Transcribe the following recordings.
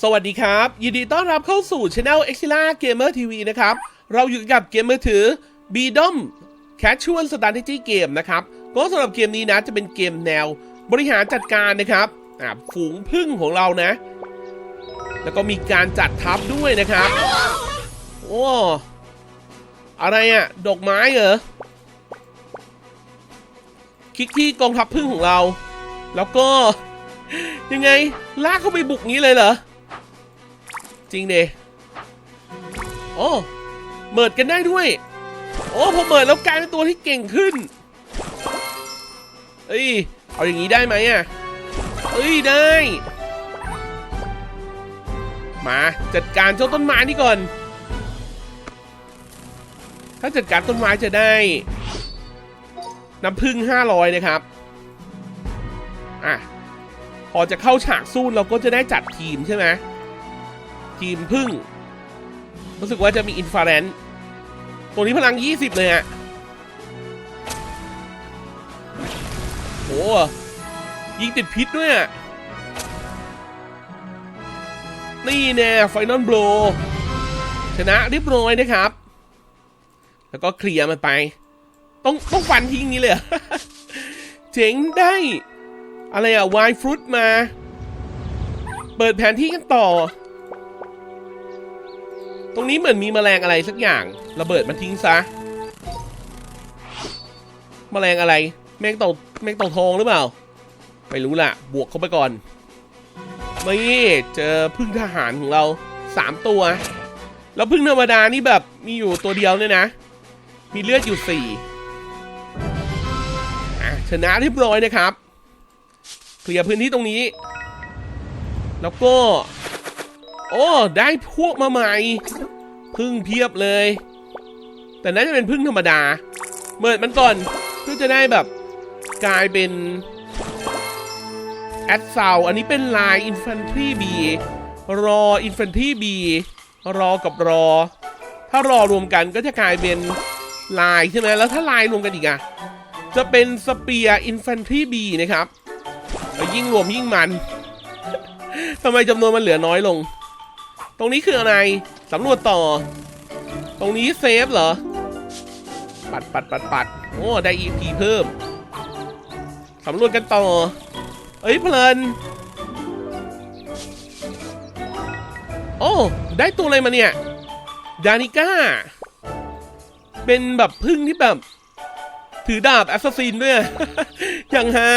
สวัสดีครับ ยินดีต้อนรับเข้าสู่ช anel e x i l a Gamer TV นะครับ เราอยู่กับเกมมือถือ b d o m Casual Strategy Game นะครับ ก็สำหรับเกมนี้นะจะเป็นเกมแนวบริหารจัดการนะครับฝูงพึ่งของเรานะ แล้วก็มีการจัดทัพด้วยนะครับ โอ้ อะไรอะดอกไม้เหรอ คลิกที่กองทัพพึ่งของเรา แล้วก็ยังไงลากเข้าไปบุกงี้เลยเหรอ จริงเดโอ้เมิดกันได้ด้วย โอ้พอเมิดแล้วกลายเป็นตัวที่เก่งขึ้นเอ้ย เอาอย่างนี้ได้ไหมอะเอ้ยได้ มาจัดการเจ้าต้นไม้นี่ก่อน ถ้าจัดการต้นไม้จะได้น้ำพึ่ง500 นะครับ อะ พอจะเข้าฉากสู้เราก็จะได้จัดทีมใช่ไหม ทีมพึ่ง รู้สึกว่าจะมีอินฟาเรนต์ตัวนี้พลัง 20 เลยอะโอ้ยิงติดพิษด้วยอะนี่แน่ไฟนอลโบลชนะเรียบร้อยนะครับ แล้วก็เคลียร์มันไป ต้องต้องฟันทิ้งนี้เลยเหรอเจ๋งได้ อะไรอะวายฟรุตมา เปิดแผนที่กันต่อ ตรงนี้เหมือนมีแมลงอะไรสักอย่างระเบิดมันทิ้งซะ แมลงอะไร แมงเต่าแมงเต่าทองหรือเปล่าไม่รู้ล่ะ บวกเข้าไปก่อนนี่เจอพึ่งทหารของเราสามตัว แล้วพึ่งธรรมดานี่แบบมีอยู่ตัวเดียวเนี่ยนะ มีเลือดอยู่สี่ชนะเรียบร้อยนะครับ เคลียร์พื้นที่ตรงนี้ แล้วก็ โอ้ได้พวกมาใหม่พึ่งเพียบเลย แต่น่าจะเป็นพึ่งธรรมดาเมิดมันก่อนเพื่อจะได้แบบกลายเป็นแอดซาวอันนี้เป็นลายอินฟันทรีบีรออินฟันทรีบีรอกับรอ ถ้ารอรวมกันก็จะกลายเป็นลายใช่ไหมแล้วถ้าลายรวมกันอีกอะจะเป็นสเปียร์อินฟันทรีบีนะครับยิ่งรวมยิ่งมันทำไมจำนวนมันเหลือน้อยลง ตรงนี้คืออะไรสำรวจต่อ ตรงนี้เซฟเหรอ ปัดปัดปัดปัดโอ้ได้ EP เพิ่มสำรวจกันต่อ เอ้ยเพลิน โอ้ ได้ตัวอะไรมาเนี่ย ดานิก้า เป็นแบบพึ่งที่แบบ ถือดาบแอสซัสซินด้วย อย่างฮา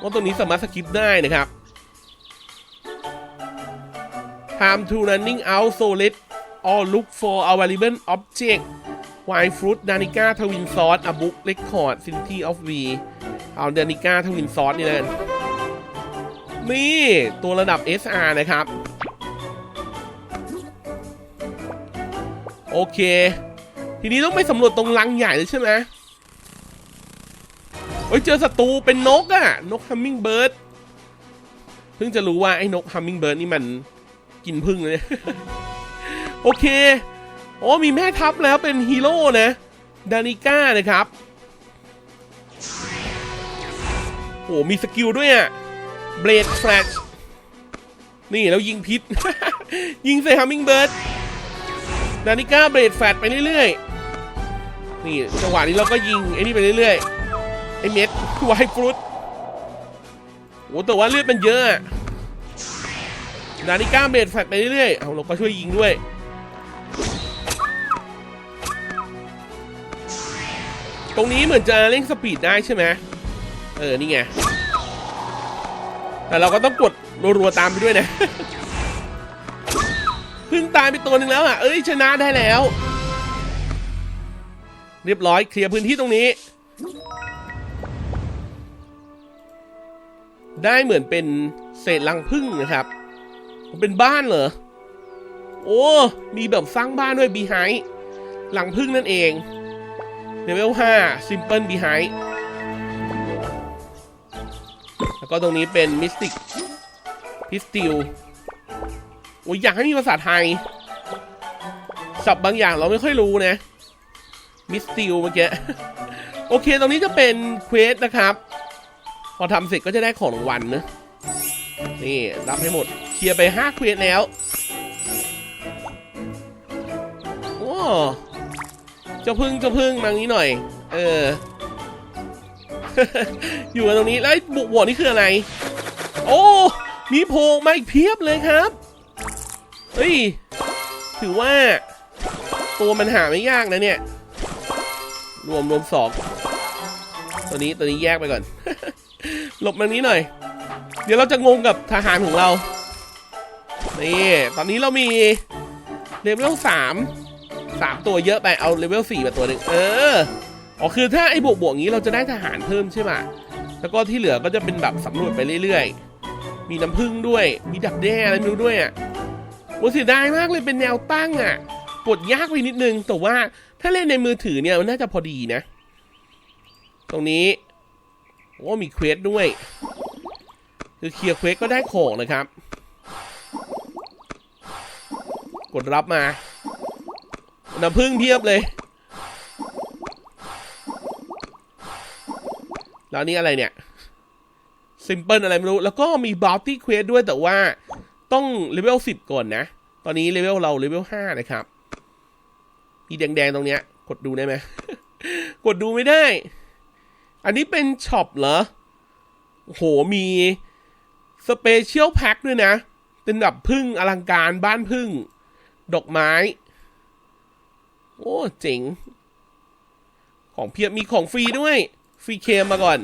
ว่าตรงนี้สามารถสกิปได้นะครับ time to running out solid or look for a valuable object wine fruit ดานิก้าทวินซอสอบุ๊กเรคคอร์ดซินตี้ออฟวีเอาดานิก้าทวินซอสนี่นะนี่ ตัวระดับ SR นะครับ โอเค ทีนี้ต้องไปสำรวจตรงลังใหญ่เลยใช่ไหมเฮ้ย เจอศัตรูเป็นนกอะนกฮัมมิงเบิร์ดเพิ่งจะรู้ว่าไอ้นกฮัมมิงเบิร์ดนี่มัน กินพึ่งเลยโอเค โอ้มีแม่ทัพแล้วเป็นฮีโร่นะดานิก้านะครับโอ้มีสกิลด้วยอะเบลดแฟลชนี่แล้วยิงพิษ ยิงใส่ฮัมมิงเบิร์ดดานิก้าเบลดแฟลชไปเรื่อยๆ นี่จังหวะนี้เราก็ยิงไอ้นี่ไปเรื่อยๆ ไอ้เม็ดไวฟรุตโอ้แต่ว่าเลือดมันเยอะ อะดานิก้าเบลดแฟลชไปเรื่อยๆ เอาเราก็ช่วยยิงด้วย ตรงนี้เหมือนจะเร่งสปีดได้ใช่ไหมเออ นี่ไง แต่เราก็ต้องกดรัวๆตามไปด้วยนะเพิ่งตายไปตัวหนึ่งแล้วอะ เอ้ยชนะได้แล้ว เรียบร้อยเคลียร์พื้นที่ตรงนี้ ได้เหมือนเป็นเศษรังพึ่งนะครับ มันเป็นบ้านเหรอ โอ้ มีแบบสร้างบ้านด้วยบีไฮหลังพึ่งนั่นเองเลเวล5 Simple Behind แล้วก็ตรงนี้เป็น Mystic Pistol โอ้ยอยากให้มีภาษาไทยศัพท์บางอย่างเราไม่ค่อยรู้นะ มิสติลเมื่อกี้ โอเค ตรงนี้จะเป็นเควสนะครับ พอทำเสร็จก็จะได้ของรางวัลนะ นี่รับให้หมด เคลียร์ไปห้าเควสแล้ว โอ้เจ้าพึ่งเจ้าพึ่งมางี้หน่อย เออ อยู่กันตรงนี้แล้วบุกบวนี่คืออะไร โอ้ มีโพงมาอีกเพียบเลยครับเฮ้ย ถือว่า ตัวมันหาไม่ยากนะเนี่ย รวมรวมสองตัวนี้ตัวนี้แยกไปก่อน หลบมานี้หน่อย เดี๋ยวเราจะงงกับทหารของเรา นี่ ตอนนี้เรามีเลเวลสามสามตัวเยอะไป เอาเลเวลสี่มาตัวหนึ่งเออ อ๋อ คือถ้าไอ้บวกบวกๆงี้เราจะได้ทหารเพิ่มใช่ไหมแล้วก็ที่เหลือก็จะเป็นแบบสำรวจไปเรื่อยๆ มีน้ำผึ้งด้วย มีดักแด้อะไรไม่รู้ด้วยอะโอ้เสียดายมากเลยเป็นแนวตั้งอะ กดยากไปนิดนึง แต่ว่าถ้าเล่นในมือถือเนี่ยมันน่าจะพอดีนะ ตรงนี้โอ้มีเควสด้วย คือเคลียร์เควสก็ได้ของนะครับ กดรับมา น้ำพึ่งเพียบเลย แล้วนี่อะไรเนี่ยซิมเพิลอะไรไม่รู้ แล้วก็มีบ o ลตี้เควสด้วยแต่ว่าต้องเลเวลสิบก่อนนะ ตอนนี้เลเวลเราเลเวลห้านะครับ มีแดง ๆ ตรงเนี้ย กดดูได้ไหม กดดูไม่ได้ อันนี้เป็นช็อปเหรอโหมี สเปเชียลแพ็คด้วยนะ เป็นแบบพึ่งอลังการบ้านพึ่ง ดอกไม้ โอ้เจ๋ง ของเพียบมีของฟรีด้วย ฟรีเคมมาก่อน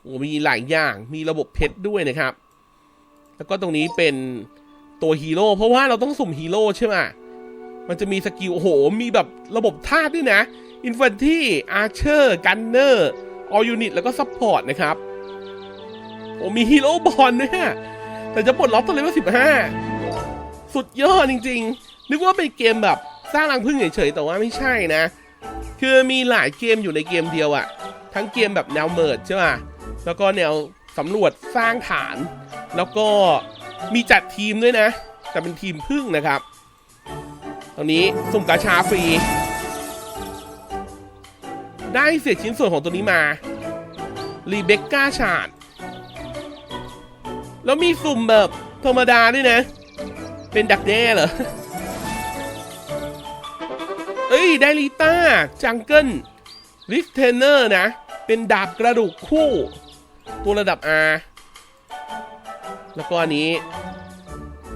โอ้มีหลายอย่างมีระบบเพชรด้วยนะครับ แล้วก็ตรงนี้เป็นตัวฮีโร่เพราะว่าเราต้องสุ่มฮีโร่ใช่ไหมมันจะมีสกิล โอ้โห มีแบบระบบธาตุด้วยนะอินฟันที่อาร์เชอร์ กันเนอร์ ออยูนิต แล้วก็ซัพพอร์ตนะครับ โอ้มีฮีโร่บอลด้วยฮะ แต่จะปลดล็อกตัวเลเวลสิบห้าสุดยอดจริง ๆ นึกว่าเป็นเกมแบบสร้างรังพึ่งเฉยๆ แต่ว่าไม่ใช่นะ คือมีหลายเกมอยู่ในเกมเดียวอะทั้งเกมแบบแนวเมิร์ดใช่ป่ะแล้วก็แนวสำรวจสร้างฐาน แล้วก็มีจัดทีมด้วยนะ แต่เป็นทีมพึ่งนะครับ ตอนนี้สุ่มกาชาฟรี ได้เศษชิ้นส่วนของตัวนี้มารีเบคก้าชาร์ด แล้วมีสุ่มแบบธรรมดาด้วยนะ เป็นดักแด้เหรอ เอ้ย ไดลิต้า จังเกิลลิฟเทนเนอร์นะ เป็นดาบกระดูกคู่ ตัวระดับ R แล้วก็อันนี้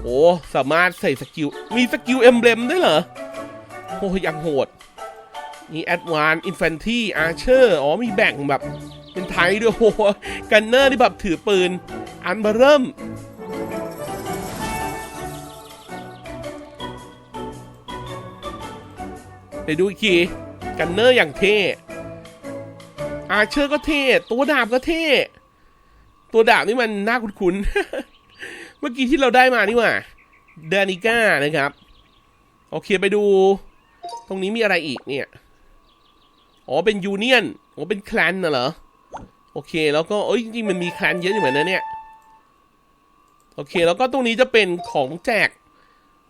โอ้ สามารถใส่สกิล มีสกิลเอ็มเบลมด้วยเหรอ โอ้ยังโหดนี่แอดวานอินฟันที่อาร์เชอร์ อ๋อ มีแบ่งแบบ เป็นไทยด้วยโอ้โหกันเนอร์ที่แบบถือปืน อันเบอร์เริ่ม เดี๋ยวดูอีกทีกันเนอร์อย่างเท่อาเชอร์ก็เท่ ตัวดาบก็เท่ ตัวดาบนี่มันน่าคุ้นๆ เมื่อกี้ที่เราได้มานี่ว่าเดนิก้านะครับ โอเคไปดู ตรงนี้มีอะไรอีกเนี่ย อ๋อ เป็นยูเนียน อ๋อ เป็นแคลนน่ะเหรอ โอเค แล้วก็เอ้ยจริงๆมันมีแคลนเยอะอยู่เหมือนกันะเนี่ย โอเค แล้วก็ตรงนี้จะเป็นของแจก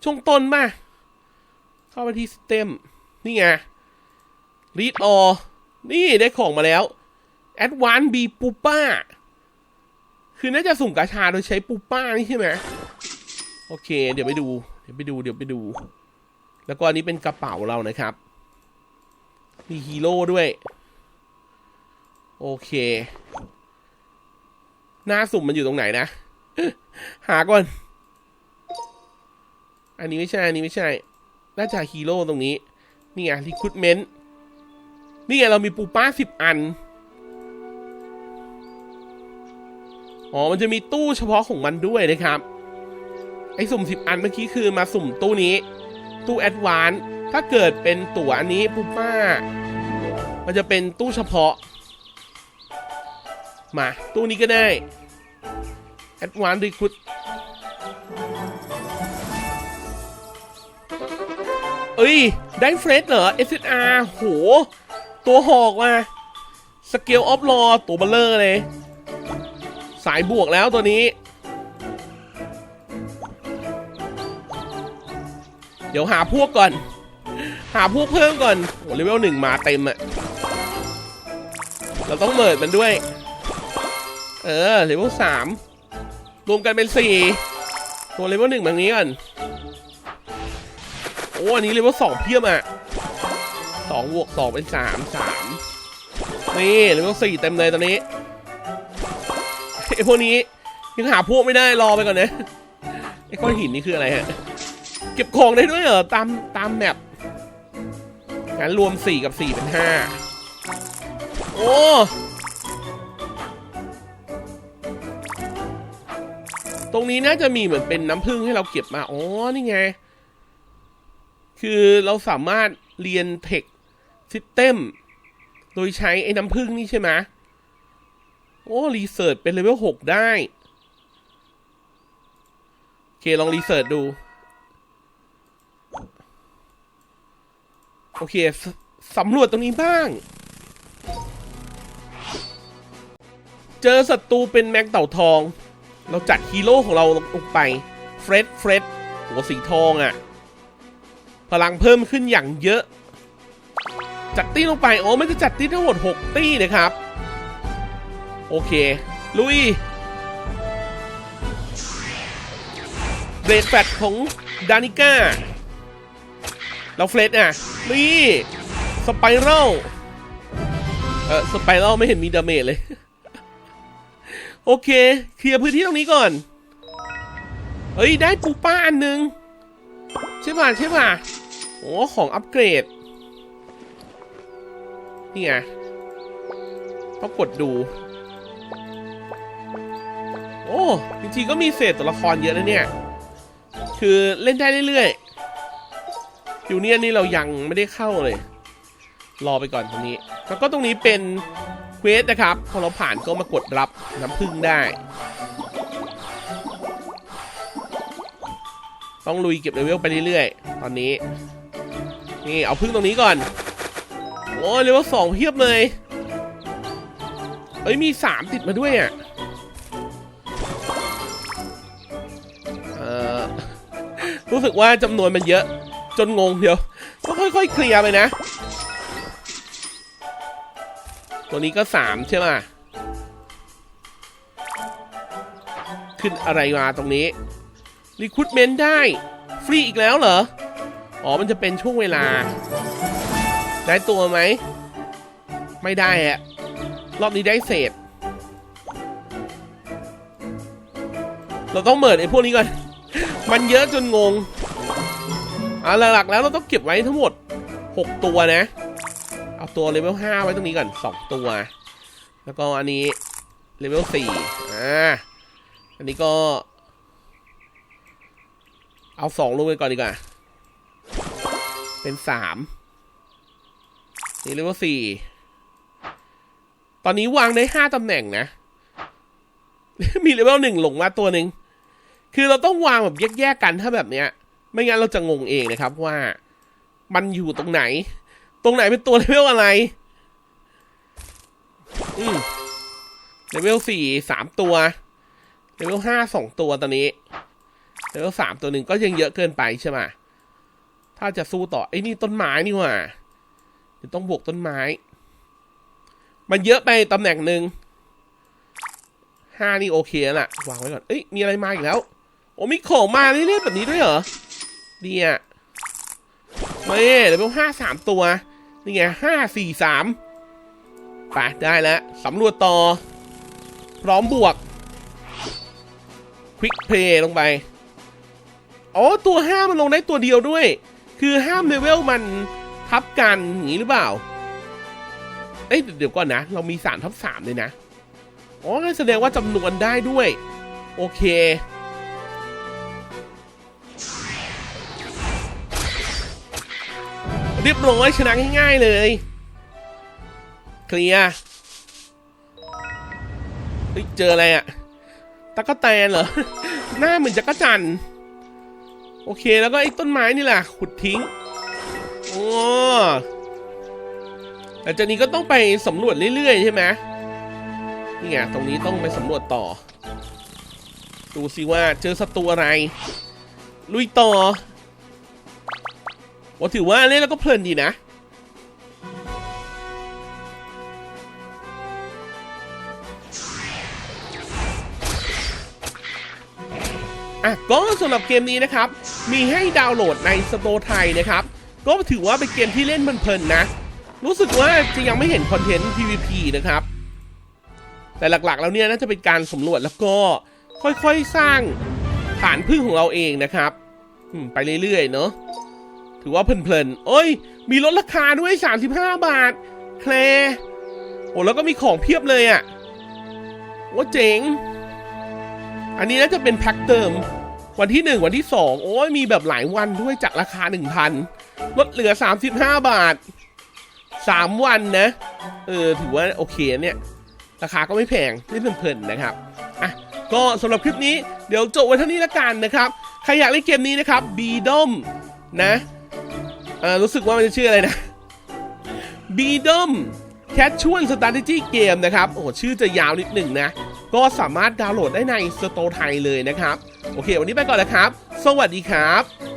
ช่วงต้นมา เข้าไปที่สเต็มนี่ไงรีดออนี่ได้ของมาแล้ว Advance B ปูป้า คือน่าจะสุ่มกาชาโดยใช้ปูป้านี่ใช่ไหมโอเค เดี๋ยวไปดู เดี๋ยวไปดู เดี๋ยวไปดู แล้วก็อันนี้เป็นกระเป๋าเรานะครับ มีฮีโร่ด้วย โอเค หน้าสุ่มมันอยู่ตรงไหนนะ หาก่อน อันนี้ไม่ใช่ อันนี้ไม่ใช่ น่าจะฮีโร่ตรงนี้ นี่ไงรีคูดเมนต์ นี่ไงเรามีปูป้าสิบอัน อ๋อ มันจะมีตู้เฉพาะของมันด้วยนะครับ ไอ้สุ่มสิบอันเมื่อกี้คือมาสุ่มตู้นี้ ตู้แอดวานถ้าเกิดเป็นตั๋วอันนี้ปูป้า มันจะเป็นตู้เฉพาะ มาตู้นี้ก็ได้แอดวานรีคูดเอ้ย ได้เฟรดเหรอ SSR โห ตัวหอกว่ะสเกลออฟลอตัวเบลเลอร์เลย สายบวกแล้วตัวนี้ เดี๋ยวหาพวกก่อน หาพวกเพิ่มก่อน โอ้เลเวลหนึ่งมาเต็มอะเราต้องเมิดมันด้วย เออเลเวลสามรวมกันเป็นสี่ตัวเลเวลหนึ่งแบบนี้ก่อนโอ้อันนี้เลเวลสองเพียบอะสองบวกสองเป็นสามสามนี่เลเวลสี่เต็มเลยตอนนี้ไอพวกนี้ยังหาพวกไม่ได้รอไปก่อนนะไอก้อนหินนี่คืออะไรฮะเก็บของได้ด้วยเหรอตามตามแมปงั้นรวมสี่กับสี่เป็นห้าโอ้ ตรงนี้น่าจะมีเหมือนเป็นน้ำผึ้งให้เราเก็บมา อ๋อ นี่ไง คือเราสามารถเรียนเทคซิสเต็มโดยใช้ไอ้น้ำผึ้งนี่ใช่ไหมโอ้รีเสิร์ชเป็นเลเวลหกได้ โอเค ลองรีเสิร์ชดู โอเคสสำรวจตรงนี้บ้าง เจอศัตรูเป็นแม็กเต่าทอง เราจัดฮีโร่ของเราลงไป เฟรดเฟรดหัวสีทองอะ่ะ พลังเพิ่มขึ้นอย่างเยอะ จัดตี้ลงไป โอ้ไมันจะจัดตี้ทั้งหมด 6 ตี้นะครับ โอเค ลุยเบรดแฟตของดานิก้า เราเฟรดอะ นี่ สไปรัล เออสไปรัลไม่เห็นมีดาเมจเลย โอเค เคลียร์พื้นที่ตรงนี้ก่อนเฮ้ย ได้ปูป้าอันหนึ่งใช่ป่ะใช่ป่ะโอ้ของอัปเกรด นี่ไงต้องกดดู โอ้จริงๆก็มีเศษตัวละครเยอะนะเนี่ย คือเล่นได้เรื่อยๆอยู่เนี่ยนี่เรายังไม่ได้เข้าเลย รอไปก่อนตรงนี้ แล้วก็ตรงนี้เป็นเควสนะครับ พอเราผ่านก็มากดรับ น้ำพึ่งได้ ต้องลุยเก็บเลเวลไปเรื่อยๆ ตอนนี้ นี่เอาพึ่งตรงนี้ก่อน โอ้เลเวลสองเพียบเลย เอ้ยมีสามติดมาด้วยอะเอ่อรู้สึกว่าจำนวนมันเยอะ จนงงเดียว ก็ค่อยๆเคลียร์ไปนะ ตัวนี้ก็สามใช่ไหม ขึ้นอะไรมาตรงนี้รีคูดเมนได้ ฟรีอีกแล้วเหรอ อ๋อ มันจะเป็นช่วงเวลา ได้ตัวไหม ไม่ได้อะรอบนี้ได้เศษ เราต้องเมิดไอ้พวกนี้ก่อน มันเยอะจนงงอะหลักๆแล้วเราต้องเก็บไว้ทั้งหมด 6 ตัวนะ เอาตัวเลเวล5ไว้ตรงนี้ก่อน 2 ตัว แล้วก็อันนี้เลเวล4อ่า อันนี้ก็ เอา2ลงไปก่อนดีกว่า เป็น3นี่เลเวล4ตอนนี้วางได้5ตำแหน่งนะ มีเลเวล1หลงมาตัวหนึ่ง คือเราต้องวางแบบแยกๆกันถ้าแบบเนี้ย ไม่งั้นเราจะงงเองนะครับว่า มันอยู่ตรงไหน ตรงไหนเป็นตัวเลเวลอะไร อืมเลเวลสี่สามตัว เลเวลห้าสองตัวตอนนี้เลเวลสามตัวหนึ่งก็ยังเยอะเกินไปใช่ไหมถ้าจะสู้ต่อไอ้นี่ต้นไม้นี่ว่าเดี๋ยวต้องบวกต้นไม้ มันเยอะไปตำแหน่งหนึ่งห้านี่โอเคแล้วล่ะวางไว้ก่อนเอ้ยมีอะไรมาอีกแล้ว โอ้มีของมาเรื่อยๆแบบนี้ด้วยเหรอดีอะเฮ้ยเดี๋ยวเป็นห้าสามตัวนี่ไงห้าสี่สามไปได้แล้วสำรวจต่อ พร้อมบวก ควิกเพย์ลงไป อ๋อ ตัวห้ามันลงได้ตัวเดียวด้วย คือห้ามเลเวลมันทับกันอย่างนี้หรือเปล่า เอ้ยเดี๋ยวก่อนนะ เรามีสามทับสามเลยนะ อ๋อนั่นแสดงว่าจำนวนได้ด้วย โอเค เรียบร้อยชนะง่ายๆเลย เคลียร์เฮ้ยเจออะไรอะ ตะกะแตนเหรอ หน้าเหมือนจักรจันโอเคแล้วก็ไอ้ต้นไม้นี่แหละขุดทิ้งโอ้แต่จากนี้ก็ต้องไปสำรวจเรื่อยๆใช่ไหมนี่ไงตรงนี้ต้องไปสำรวจต่อ ดูสิว่าเจอศัตรูอะไร ลุยต่อว่าถือว่าเล่นแล้วก็เพลินดีนะ อะก็สำหรับเกมนี้นะครับ มีให้ดาวน์โหลดในสโตร์ไทยนะครับ ก็ถือว่าเป็นเกมที่เล่นเพลินๆนะ รู้สึกว่าจะยังไม่เห็นคอนเทนต์ PVP นะครับ แต่หลักๆ แล้วเนี่ยน่าจะเป็นการสำรวจแล้วก็ค่อยๆสร้างฐานพึ่งของเราเองนะครับไปเรื่อยๆเนาะถือว่าเพลินๆเอ้ย มีลดราคาด้วย 35 บาท แคลร์โอ้แล้วก็มีของเพียบเลยอะ่ะว่าเจ๋ง อันนี้น่าจะเป็นแพ็คเติม วันที่ 1 วันที่ 2 โอ้ยมีแบบหลายวันด้วยจากราคา 1,000 ลดเหลือ 35 บาท 3 วันนะ เออ ถือว่าโอเคเนี่ย ราคาก็ไม่แพงนี่เพลินๆนะครับ อะ ก็สำหรับคลิปนี้เดี๋ยวจบไว้เท่านี้ละกันนะครับ ใครอยากเล่นเกมนี้นะครับ b ีดอมนะเออรู้สึกว่ามันจะชื่ออะไรนะ b ีดอมแคชชวลสตาร์ t จี้เกมนะครับ โอ้ชื่อจะยาวนิดหนึ่งนะ ก็สามารถดาวน์โหลดได้ในสโตร์ไทยเลยนะครับ โอเค วันนี้ไปก่อนนะครับ สวัสดีครับ